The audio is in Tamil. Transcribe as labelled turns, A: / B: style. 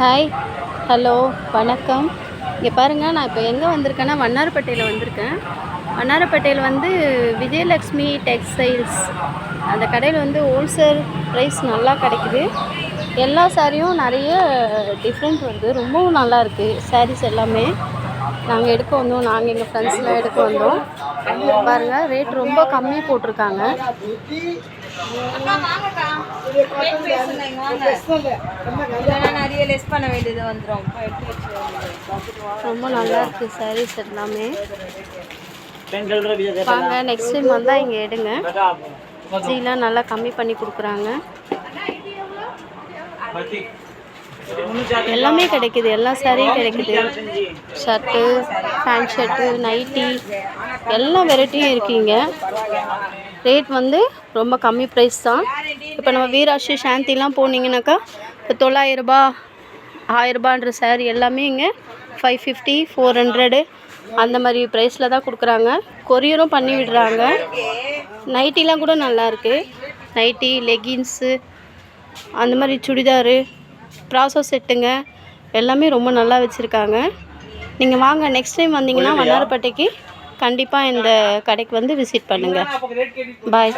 A: ஹாய் ஹலோ வணக்கம். இங்கே பாருங்கள் நான் இப்போ எங்கே வந்திருக்கேன்னா வண்ணாரப்பேட்டையில் வந்திருக்கேன். வண்ணாரப்பேட்டையில் வந்து விஜயலக்ஷ்மி டெக்ஸ்டைல்ஸ் அந்த கடையில் வந்து ஹோல்சேல் ப்ரைஸ் நல்லா கிடைக்குது. எல்லா சாரியும் நிறைய டிஃப்ரெண்ட் வருது. ரொம்பவும் நல்லா இருக்குது சாரீஸ் எல்லாமே. நாங்கள் எடுக்க வந்தோம். நாங்கள் எங்கள் ஃப்ரெண்ட்ஸ்லாம் எடுக்க வந்தோம். பாருங்கள் ரேட் ரொம்ப கம்மி போட்டிருக்காங்க.
B: லெஸ் பண்ண வேண்டியது வந்துடும்
A: ரொம்ப நல்லா இருக்குது சாரீஸ் எல்லாமே. வாங்க நெக்ஸ்ட் டைம் வந்தால் இங்கே எடுங்க. ஜீலாம் நல்லா கம்மி பண்ணி கொடுக்குறாங்க. எல்லாமே கிடைக்குது எல்லா சாரியும் கிடைக்குது. ஷர்ட்டு பேண்ட் ஷர்ட்டு நைட்டி எல்லா வெரைட்டியும் இருக்கீங்க ரேட் வந்து ரொம்ப கம்மி ப்ரைஸ் தான். இப்போ நம்ம வீராஷி சாந்திலாம் போனீங்கன்னாக்கா இப்போ தொள்ளாயிரரூபா ஆயிரரூபான்ற சாரி எல்லாமே இங்கே ஃபைவ் ஃபிஃப்டி ஃபோர் ஹண்ட்ரடு அந்த மாதிரி ப்ரைஸில் தான் கொடுக்குறாங்க. கொரியரும் பண்ணி விடுறாங்க. நைட்டிலாம் கூட நல்லா இருக்கு. நைட்டி லெகின்ஸு அந்த மாதிரி சுடிதாரு ப்ராசோ செட்டுங்க எல்லாமே ரொம்ப நல்லா வச்சுருக்காங்க. நீங்கள் வாங்க நெக்ஸ்ட் டைம் வந்தீங்கன்னா வண்ணாரப்பேட்டைக்கு கண்டிப்பாக இந்த கடைக்கு வந்து விசிட் பண்ணுங்கள் பாய்